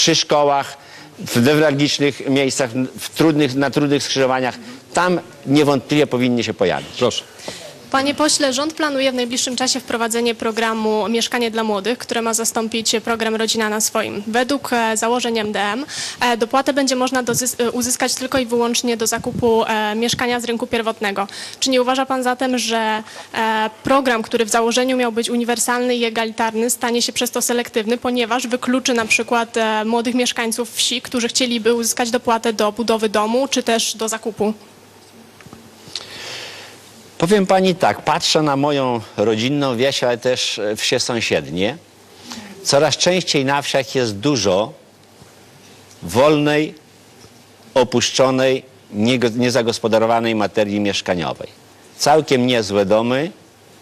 przy szkołach, w newralgicznych miejscach, w trudnych, na trudnych skrzyżowaniach. Tam niewątpliwie powinni się pojawić. Proszę. Panie pośle, rząd planuje w najbliższym czasie wprowadzenie programu Mieszkanie dla Młodych, które ma zastąpić program Rodzina na swoim. Według e, założeń MDM e, dopłatę będzie można e, uzyskać tylko i wyłącznie do zakupu mieszkania z rynku pierwotnego. Czy nie uważa pan zatem, że program, który w założeniu miał być uniwersalny i egalitarny, stanie się przez to selektywny, ponieważ wykluczy na przykład młodych mieszkańców wsi, którzy chcieliby uzyskać dopłatę do budowy domu czy też do zakupu? Powiem pani tak, patrzę na moją rodzinną wieś, ale też e, wsie sąsiednie. Coraz częściej na wsiach jest dużo wolnej, opuszczonej, niezagospodarowanej materii mieszkaniowej. Całkiem niezłe domy,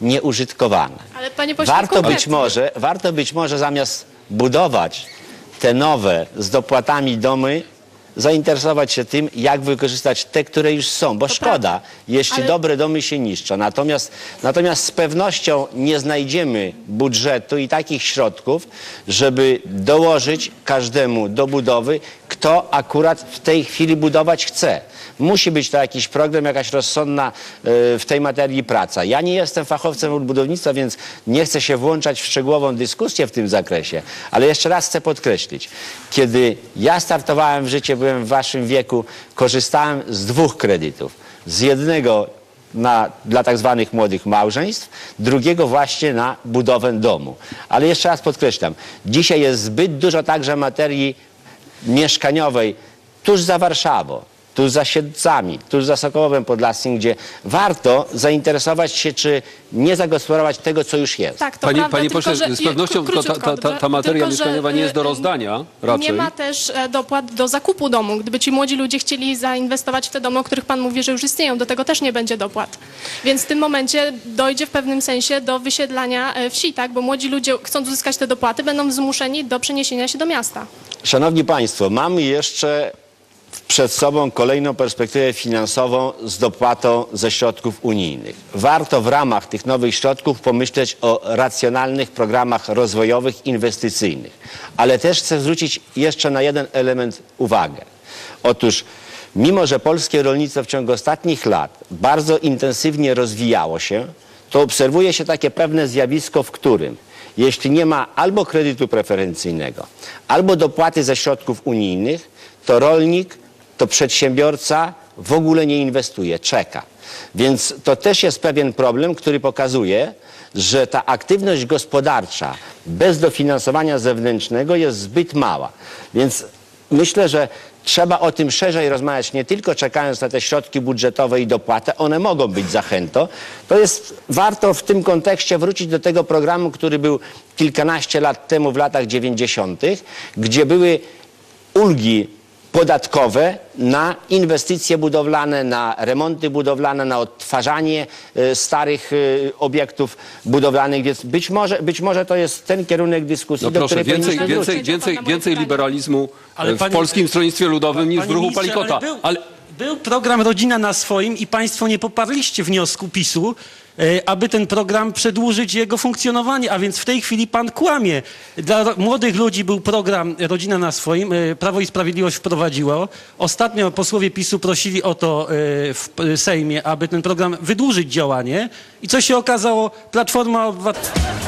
nieużytkowane. Ale panie pośle, Warto być może, warto być może zamiast budować te nowe z dopłatami domy, zainteresować się tym, jak wykorzystać te, które już są, bo szkoda, jeśli Ale- dobre domy się niszczą. Natomiast, natomiast z pewnością nie znajdziemy budżetu i takich środków, żeby dołożyć każdemu do budowy, kto akurat w tej chwili budować chce. Musi być to jakiś program, jakaś rozsądna e, w tej materii praca. Ja nie jestem fachowcem od budownictwa, więc nie chcę się włączać w szczegółową dyskusję w tym zakresie, ale jeszcze raz chcę podkreślić. Kiedy ja startowałem w życie, byłem w waszym wieku, korzystałem z dwóch kredytów. Z jednego na, dla tak zwanych młodych małżeństw, drugiego właśnie na budowę domu. Ale jeszcze raz podkreślam, dzisiaj jest zbyt dużo także materii mieszkaniowej tuż za Warszawą, tuż za Siedlcami, tuż za Sokołowem Podlaskim, gdzie warto zainteresować się, czy nie zagospodarować tego, co już jest. Tak, to Panie, prawda, panie pośle, że- z pewnością ta, ta, ta, ta materia tylko, że, mieszkaniowa nie jest do y, rozdania raczej. Nie ma też e, dopłat do zakupu domu. Gdyby ci młodzi ludzie chcieli zainwestować w te domy, o których pan mówi, że już istnieją, do tego też nie będzie dopłat. Więc w tym momencie dojdzie w pewnym sensie do wysiedlania e, wsi, tak? Bo młodzi ludzie, chcąc uzyskać te dopłaty, będą zmuszeni do przeniesienia się do miasta. Szanowni Państwo, mamy jeszcze przed sobą kolejną perspektywę finansową z dopłatą ze środków unijnych. Warto w ramach tych nowych środków pomyśleć o racjonalnych programach rozwojowych, inwestycyjnych. Ale też chcę zwrócić jeszcze na jeden element uwagę. Otóż mimo, że polskie rolnictwo w ciągu ostatnich lat bardzo intensywnie rozwijało się, to obserwuje się takie pewne zjawisko, w którym jeśli nie ma albo kredytu preferencyjnego, albo dopłaty ze środków unijnych, to rolnik, to przedsiębiorca w ogóle nie inwestuje, czeka. Więc to też jest pewien problem, który pokazuje, że ta aktywność gospodarcza bez dofinansowania zewnętrznego jest zbyt mała. Więc myślę, że trzeba o tym szerzej rozmawiać, nie tylko czekając na te środki budżetowe i dopłatę, one mogą być zachętą. To jest warto w tym kontekście wrócić do tego programu, który był kilkanaście lat temu, w latach 90., gdzie były ulgi podatkowe na inwestycje budowlane, na remonty budowlane, na odtwarzanie e, starych e, obiektów budowlanych, więc być może, być może to jest ten kierunek dyskusji, No do proszę, której więcej, więcej, więcej, więcej pytanie. liberalizmu Ale e, w panie- Polskim Stronnictwie Ludowym niż w ruchu Palikota. ale był, Ale był program Rodzina na swoim i państwo nie poparliście wniosku PiSu, aby ten program przedłużyć jego funkcjonowanie, a więc w tej chwili pan kłamie. Dla młodych ludzi był program Rodzina na swoim, e, Prawo i Sprawiedliwość wprowadziło. Ostatnio posłowie PiSu prosili o to e, w Sejmie, aby ten program wydłużyć działanie i co się okazało? Platforma Obywatelska...